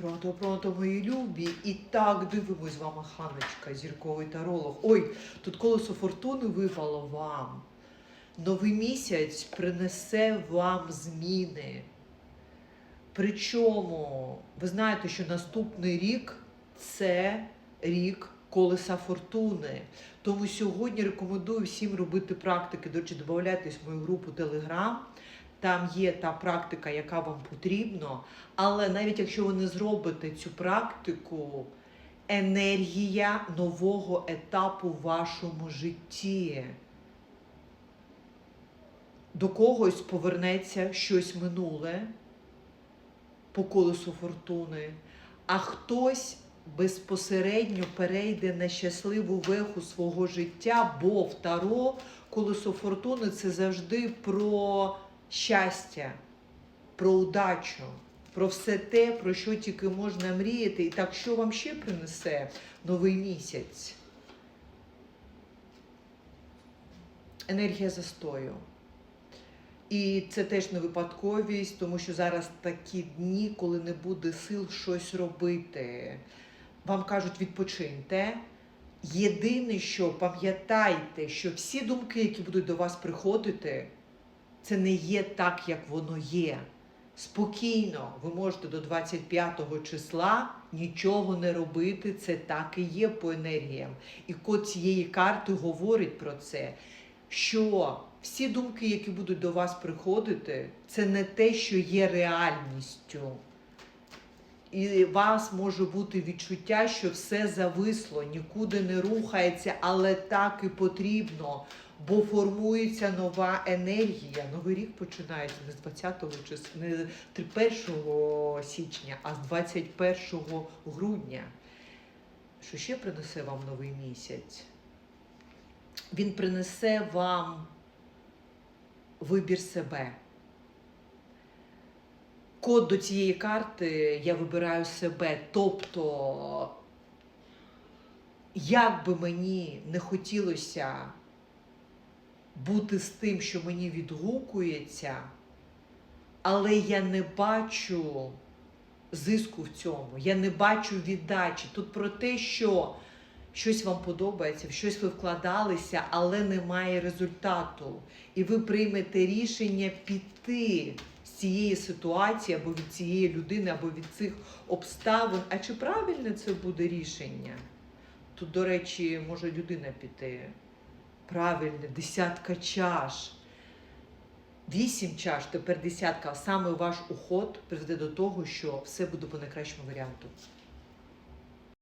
Пронто, пронто, мої любі. І так дивимось з вами Ханочка, зірковий таролог. Ой, тут колесо фортуни випало вам. Новий місяць принесе вам зміни. Причому ви знаєте, що наступний рік це рік колеса фортуни. Тому сьогодні рекомендую всім робити практики. До речі, додавайтесь в мою групу Телеграм. Там є та практика, яка вам потрібна. Але навіть якщо ви не зробите цю практику, енергія нового етапу в вашому житті. До когось повернеться щось минуле по колесу фортуни, а хтось безпосередньо перейде на щасливу веху свого життя, бо в Таро колесо фортуни це завжди про щастя, про удачу, про все те, про що тільки можна мріяти. І так, що вам ще принесе новий місяць? Енергія застою. І це теж не випадковість, тому що зараз такі дні, коли не буде сил щось робити. Вам кажуть, відпочиньте. Єдине, що пам'ятайте, що всі думки, які будуть до вас приходити, це не є так, як воно є. Спокійно, ви можете до 25 числа нічого не робити. Це так і є по енергіям. І код цієї карти говорить про це, що всі думки, які будуть до вас приходити, це не те, що є реальністю. І у вас може бути відчуття, що все зависло, нікуди не рухається, але так і потрібно, бо формується нова енергія. Новий рік починається не з 20 числа, не 1 січня, а з 21 грудня. Що ще принесе вам новий місяць? Він принесе вам вибір себе. Код до цієї карти я вибираю себе. Тобто, як би мені не хотілося бути з тим, що мені відгукується, але я не бачу зиску в цьому, я не бачу віддачі. Тут про те, що щось вам подобається, в щось ви вкладалися, але немає результату. І ви приймете рішення піти з цієї ситуації або від цієї людини, або від цих обставин. А чи правильне це буде рішення? Тут, до речі, може людина піти. Правильне, десятка чаш. Вісім чаш, тепер десятка. Саме ваш уход приведе до того, що все буде по найкращому варіанту.